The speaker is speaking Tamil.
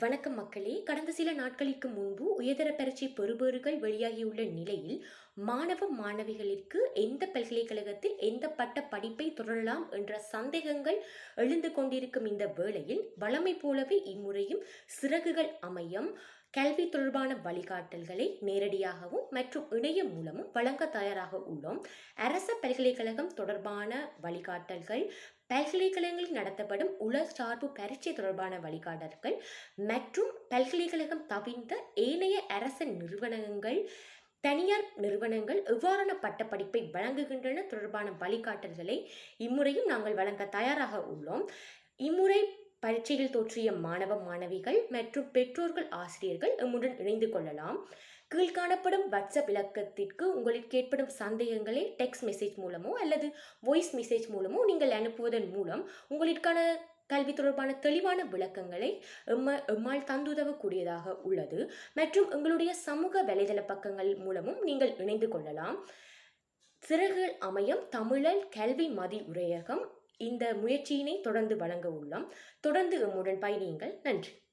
வணக்கம் மக்களே. கடந்த சில நாட்களுக்கு முன்பு உயர்தர பரீட்சை பெறுபவர்கள் வெளியாகியுள்ள நிலையில் மாணவ மாணவிகளிற்கு எந்த பல்கலைக்கழகத்தில் எந்த பட்ட படிப்பை தொடரலாம் என்ற சந்தேகங்கள் எழுந்து கொண்டிருக்கும் இந்த வேளையில் வழமை போலவே இம்முறையும் சிறகுகள் அமையம். கல்வி தொடர்பான வழிகாட்டல்களை நேரடியாகவும் மற்றும் இணையம் மூலமும் வழங்க தயாராக உள்ளோம். அரச பல்கலைக்கழகம் தொடர்பான வழிகாட்டல்கள் பல்கலைக்கழகங்களில் நடத்தப்படும் உலக சார்பு பரீட்சை தொடர்பான வழிகாட்டல்கள் மற்றும் பல்கலைக்கழகம் தவிர்த்த ஏனைய அரச நிறுவனங்கள் தனியார் நிறுவனங்கள் எவ்வாறான பட்டப்படிப்பை வழங்குகின்றன. தொடர்பான வழிகாட்டல்களை இம்முறையும் நாங்கள் வழங்க தயாராக உள்ளோம். இம்முறை பரீட்சையில் தோற்றிய மாணவ மாணவிகள் மற்றும் பெற்றோர்கள் ஆசிரியர்கள் எம்முடன் இணைந்து கொள்ளலாம். கீழ்காணப்படும் வாட்ஸ்அப் இலக்கத்திற்கு உங்களுக்கு ஏற்படும் சந்தேகங்களை டெக்ஸ்ட் மெசேஜ் மூலமோ அல்லது வாய்ஸ் மெசேஜ் மூலமோ நீங்கள் அனுப்புவதன் மூலம் உங்களுக்கான கல்வி தொடர்பான தெளிவான விளக்கங்களை எம்ம எம்மால் தந்துதவக்கூடியதாக உள்ளது. மற்றும் எங்களுடைய சமூக வலைதள பக்கங்கள் மூலமும் நீங்கள் இணைந்து கொள்ளலாம். சிறகுகள் அமையம் தமிழல் கல்வி மதி உரையகம் இந்த முயற்சியினை தொடர்ந்து வழங்க உள்ளோம். தொடர்ந்து எம்முடன் பயணியுங்கள். நன்றி.